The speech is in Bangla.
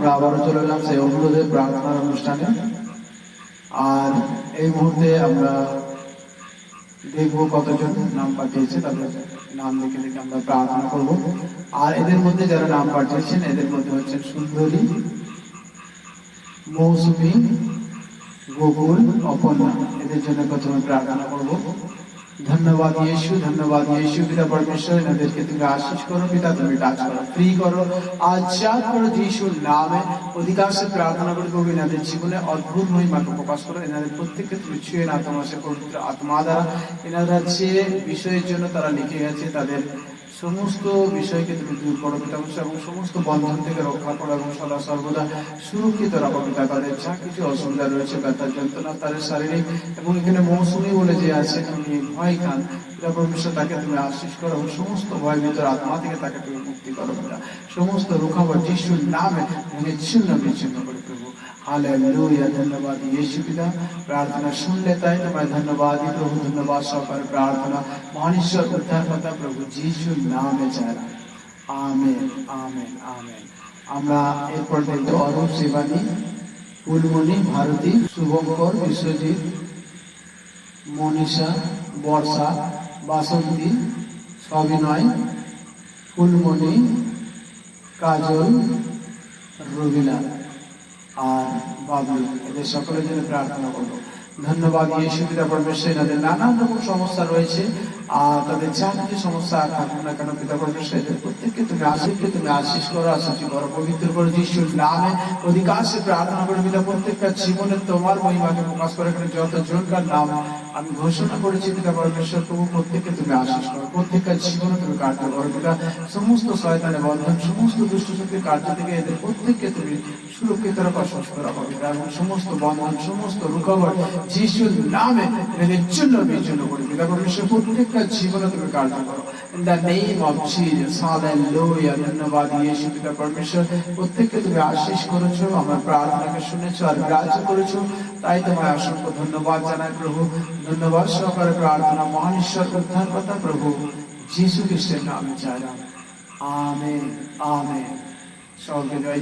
আমরা আবারও চলে এলাম সেই অনুরোধের প্রার্থনার অনুষ্ঠানে। আর এই মুহূর্তে আমরা দেখব কতজন নাম পাঠিয়েছে, তাদের নাম দেখে দেখে আমরা প্রার্থনা করব। আর এদের মধ্যে যারা নাম পাঠিয়েছেন, এদের মধ্যে হচ্ছেন সুন্দরী, মৌসুমী, গোকুল, অপর্ণা। এদের জন্য প্রথমে প্রার্থনা করব। ধন্যবাদ ইয়েশু ধন্যবাদ ইয়েশু, পিতা পরমেশ্বর, এনাদেরকে তুমি আশিস করো, পিতা তুমি টাচ করো, ফ্রি করো, আজাদ করো যিশুর নামে। অধিকাংশ প্রার্থনা করে প্রভু, এনাদের জীবনে অদ্ভুত মহিমাকে প্রকাশ করো, এনাদের প্রত্যেককে তুমি ছুঁয়ে না তোমার সে পবিত্র আত্মা দ্বারা। এনারা যে বিষয়ের জন্য তারা লিখে গেছে, তাদের সমস্ত বিষয়কে তুমি দূর করো, পিতা এবং সমস্ত বন্ধন থেকে রক্ষা করো, এবং সদা সর্বদা সুরক্ষিত রাখো, পিতা তাদের যা কিছু অসুবিধা রয়েছে, ব্যথা, যন্ত্রণা, তাদের শারীরিক এবং এখানে মৌসুমি বলে যে আছে, তুমি ভয় খান। তাকে তুমি আশিস করো সমস্ত ভয় ভিতর আত্মা থেকে তাকে তুমি মুক্তি করো সমস্ত রুখাবার যিশুর নামে ছিন্ন বিচ্ছিন্ন করে প্রভু হালেলুয়া, ধন্যবাদ ইয়েশু পিতা। প্রার্থনা শুনলে তাই তোমায় ধন্যবাদ, প্রভু ধন্যবাদ, সহকারে প্রার্থনা। মহান ঈশ্বর উদ্ধারকর্তা প্রভু যিশুর নামে চাই। Amen amen amen. আমরা এরপর দেখব অরূপ শিবানী ফুলমণি, ভারতী, শুভঙ্কর, বিশ্বজিৎ, মনীষা, বর্ষা বাসন্তী, সবিনয়, ফুলমণি, কাজল রবিনা আর বাবলু। এদের সকলের জন্য প্রার্থনা করব। ধন্যবাদ, এই সুবিধা পরমেশ্বর এনাদের নানান রকম সমস্যা রয়েছে। আর তাদের যা কিছু সমস্যা থাকুক না কেন, পিতা প্রত্যেককে তুমি আশিসকে তুমি আশিস করো আশিস করো, পবিত্র করো যিশুর নামে অধিকার প্রার্থনা করে, পিতা প্রত্যেকটা জীবনে তোমার মহিমাকে প্রকাশ করে এখানে যত জনকার নাম আমি ঘোষণা করেছি, পিতা পরমেশ্বর প্রভু প্রত্যেককে তুমি আশিস করো, প্রত্যেকটা জীবনে তুমি কার্য করো, পিতা সমস্ত শয়তানের বন্ধন, সমস্ত দুষ্ট শক্তির কার্য থেকে এদের প্রত্যেককে তুমি সুরক্ষিত রাখো, সুস্থ রাখো, পিতা, এবং সমস্ত বন্ধন, সমস্ত রুকাবট যিশুর নামে এদের জন্য বিচ্ছিন্ন করে, পিতা পরমেশ্বর, প্রত্যেকটা জীবনে তুমি কার্য করো in the name of Jesus hallelujah ধন্যবাদ ইয়েশু পিতা পরমেশ্বর প্রত্যেককে তুমি আশীষ করেছ আমার প্রার্থনাকে শুনেছো আর গ্রাহ্য করেছ তাই তোমায় ধন্যবাদ জানাই প্রভু ধন্যবাদ সহকারে প্রার্থনা মহান ঈশ্বর উদ্ধারকর্তা প্রভু যিশু খ্রিস্টের নামে চাইলাম আমেন আমেন সকলকে জয়